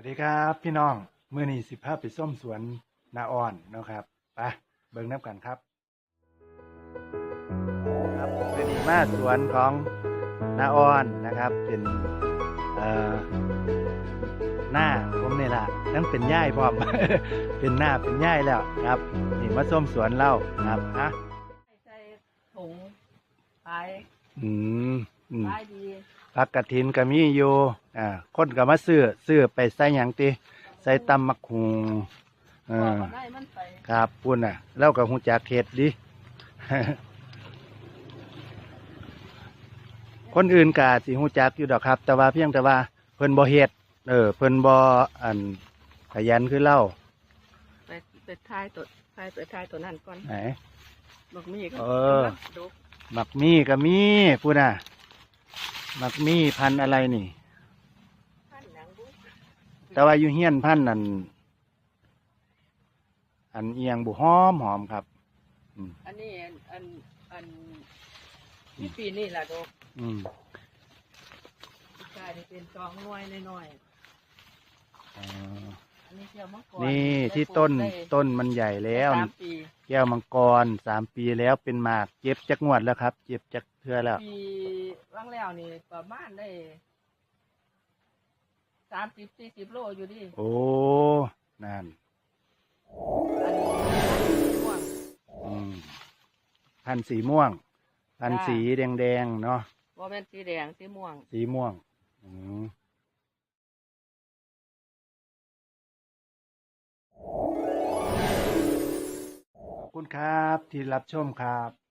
วัสดีครับพี่น้องมื่อนี้สิภาพไปส้มสวนนาอ่อนเนาะครับไปเบิ่งน้ำกันครับครับมื่อนี้มาสวนของนาอ่อนนะครับ เป็นเอ่อหน้าผมนี่ล่ะทั้งเป็นย่ายพร้อม เป็นหน้าเป็นย่ายแล้วครับนี่มาส้มสวนเล่าครับอะใส่ถุงขายอืมอืมขายดีผักกระถินก็มีอยู่อ่าคนก็มาซื้อซื้อไปใส่หยังติใส่ตำมักหุงเอบอกอก็ได้มันไปครับปุ่นอะแล้วก็หูจักเฮ็ดดิ คนอื่นก็สิหูจักอยู่ดอกครับ แต่ว่าเพียงแต่ว่าเพิ่นบ่เฮ็ดเออเพิ่นบ่อันขยันคือเล่าไปไปทายตัวทายไปทายตัวนั่นก่อนไหน บอกมีก็เออ ดูมักมีก็มีปุ่นน่ะ มักมีพันธุ์อะไรนี่ท่านหนังดูแต่ว่าอยู่เฮียนพันธุ์นั่นอันเอียงบุหอมหอมครับ อืม อันนี้อันอันอันนี่ปีนี่แหละดูอืมกลายเป็นกองน้อยน้อยอ๋อๆอันนี้เที่ยวมังกรนี่ได้ที่ปลูกต้นได้ต้นมันใหญ่แล้วสามปีแก้วมังกรสามปีแล้วเป็นหมากเจ็บจักงวดแล้วครับ เจ็บจักเทือแล้ว ปี ว่างแล้วนี่ประมาณได้สามสิบสี่สิบโลอยู่ดิโอ้ นั่น อันนี้ม่วง อืมพันธุ์สีม่วง พันธุ์จ้า สีแดงแดงๆเนาะว่าเป็นสีแดงสีม่วง สีม่วง อืมขอบคุณครับที่รับชมครับ